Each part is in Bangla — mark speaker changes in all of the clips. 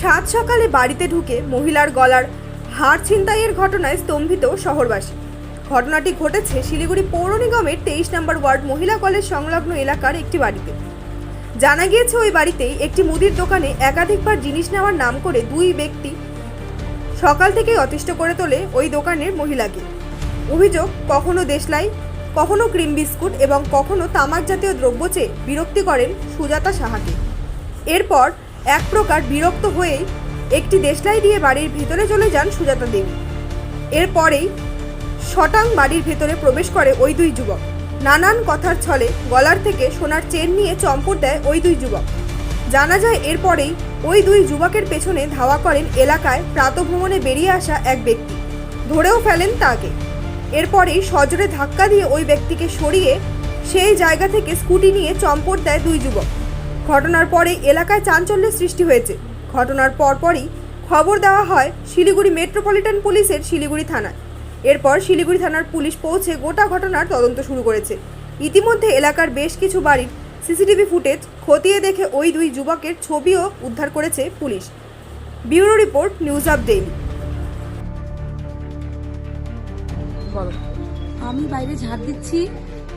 Speaker 1: সাত সকালে বাড়িতে ঢুকে মহিলার গলার হাড় ছিনতাইয়ের ঘটনায় স্তম্ভিত শহরবাসী। ঘটনাটি ঘটেছে শিলিগুড়ি পৌর নিগমের তেইশ নম্বর ওয়ার্ড মহিলা কলেজ সংলগ্ন এলাকার একটি বাড়িতে। জানা গিয়েছে, ওই বাড়িতেই একটি মুদির দোকানে একাধিকবার জিনিস নেওয়ার নাম করে দুই ব্যক্তি সকাল থেকেই অতিষ্ঠ করে তোলে ওই দোকানের মহিলাকে। অভিযোগ, কখনো দেশলাই, কখনো ক্রিম বিস্কুট এবং কখনো তামাক জাতীয় দ্রব্য চেয়ে বিরক্তি করেন সুজাতা সাহাকে। এরপর এক প্রকার বিরক্ত হয়েই একটি দেশলাই দিয়ে বাড়ির ভেতরে চলে যান সুজাতা দেবী। এরপরেই শটাং বাড়ির ভেতরে প্রবেশ করে ওই দুই যুবক। নানান কথার ছলে গলার থেকে সোনার চেন নিয়ে চম্পট দেয় ওই দুই যুবক। জানা যায় এরপরেই ওই দুই যুবকের পেছনে ধাওয়া করেন এলাকায় প্রাতভ্রমণে বেরিয়ে আসা এক ব্যক্তি। ধরেও ফেলেন তাকে। এরপরেই সজোরে ধাক্কা দিয়ে ওই ব্যক্তিকে সরিয়ে সেই জায়গা থেকে স্কুটি নিয়ে চম্পট দেয় দুই যুবক। ঘটনার পরে এলাকায় চাঞ্চল্যের সৃষ্টি হয়েছে। ঘটনার পরপরই খবর দেওয়া হয় শিলিগুড়ি মেট্রোপলিটন পুলিশের শিলিগুড়ি থানায়। এরপর শিলিগুড়ি থানার পুলিশ পৌঁছে গোটা ঘটনার তদন্ত শুরু করেছে। ইতিমধ্যে এলাকার বেশ কিছু বাড়ির সিসিটিভি ফুটেজ খতিয়ে দেখে ওই দুই যুবকের ছবিও উদ্ধার করেছে police. Bureau report, news up daily.
Speaker 2: আমি বাইরে ঝাড় দিচ্ছি,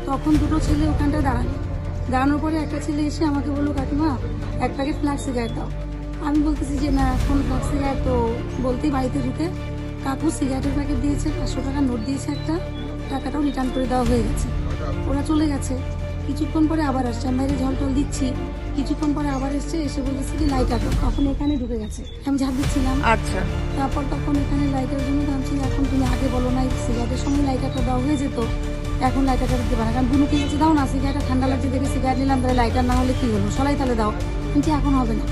Speaker 2: তখন দুটো ছেলে ওখানটা দাঁড়াল। দাঁড়ানোর পরে একটা ছেলে এসে আমাকে বলল, কাকিমা, এক প্যাকেট ফ্লাক্স সিগারেট দাও। আমি বলতেছি যে, না, এখন ফ্লাক্স সিগারেট তো বলতেই বাড়িতে ঢুকে। কাকু সিগারেটের প্যাকেট দিয়েছে, পাঁচশো টাকা নোট দিয়েছে একটা, টাকাটাও রিটার্ন করে দেওয়া হয়ে গেছে। ওরা চলে গেছে। কিছুক্ষণ পরে আবার আসছে। আমি বাইরে জল টল দিচ্ছি। কিছুক্ষণ পরে আবার এসছে এসে বলেছে কি লাইট আটো। তখন এখানে ঢুকে গেছে। আমি ঝাড় দিচ্ছিলাম।
Speaker 3: আচ্ছা।
Speaker 2: তারপর তখন এখানে লাইটের জন্য দাঁড়াচ্ছি এখন তুমি আগে বলো না সিগারেটের সঙ্গে লাইটারটা দেওয়া হয়ে যেত। এখন লাইটারটা দিতে পারে না। কারণ বুনুকে কাছে দাও না সিগারেটটা ঠান্ডা লাগছে দেখে সিগারেট নিলাম তাহলে লাইটার না হলে কি হলো? সলাই তাহলে দাও। কিন্তু এখন হবে না।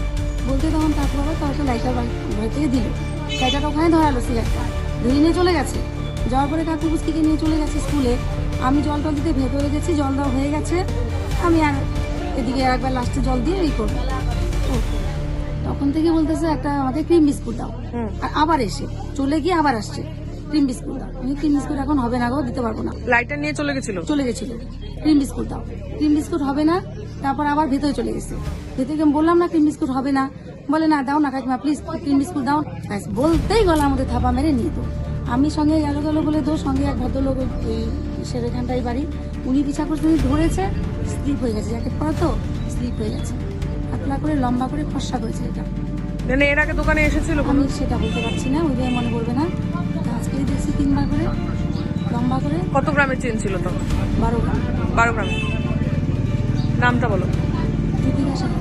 Speaker 2: বলতে তখন তারপর আবার তারপর লাইটার ঘর থেকে দিল। লাইটারটা ওখানে ধরালো সিগারেটটা ধরে নিয়ে চলে গেছে। যাওয়ার পরে কাকু বুঝকিকে নিয়ে চলে গেছে স্কুলে আমি জল টল দিতে ভেতরে গেছি জল দেওয়া হয়ে গেছে। আমি আর এদিকে একবার লাস্টে জল দিয়ে এই করব তখন থেকে বলতেছে একটা আমাকে ক্রিম বিস্কুট দাও। আর আবার এসে চলে গিয়ে আবার আসছে ক্রিম বিস্কুট দাও। আমি ক্রিম বিস্কুট এখন হবে না গো দিতে পারব না।
Speaker 3: লাইটার নিয়ে চলে গেছিল?
Speaker 2: চলে গেছিল। ক্রিম বিস্কুট দাও। ক্রিম বিস্কুট হবে না তারপর আবার ভেতরে চলে গেছে। ভেতরে বললাম না ক্রিম বিস্কুট হবে না। বলে না দাও না কাকিমা প্লিজ ক্রিম বিস্কুট দাও। ব্যাস, বলতেই গলা আমাদের থাপা মেরে নিয়ে তো। আমি সঙ্গে গেল গেল বলে তো সঙ্গে এক ভদ্রলোক ওই সেখানটাই বাড়ি। উনি পিছা করতে উনি ধরেছে স্লিপ হয়ে গেছে। জ্যাকেট পরা তো স্লিপ হয়ে গেছে। পাতলা করে লম্বা করে ফর্সা করেছে এটা।
Speaker 3: মানে এর আগে দোকানে এসেছিল কোনো?
Speaker 2: আমি সেটা বলতে পারছি না মনে পড়বে না। তিনবার করে লম্বা করে।
Speaker 3: কত গ্রামের চেন ছিল তখন?
Speaker 2: বারো গ্রাম।
Speaker 3: বারো গ্রামে নামটা বলো।
Speaker 2: সাহা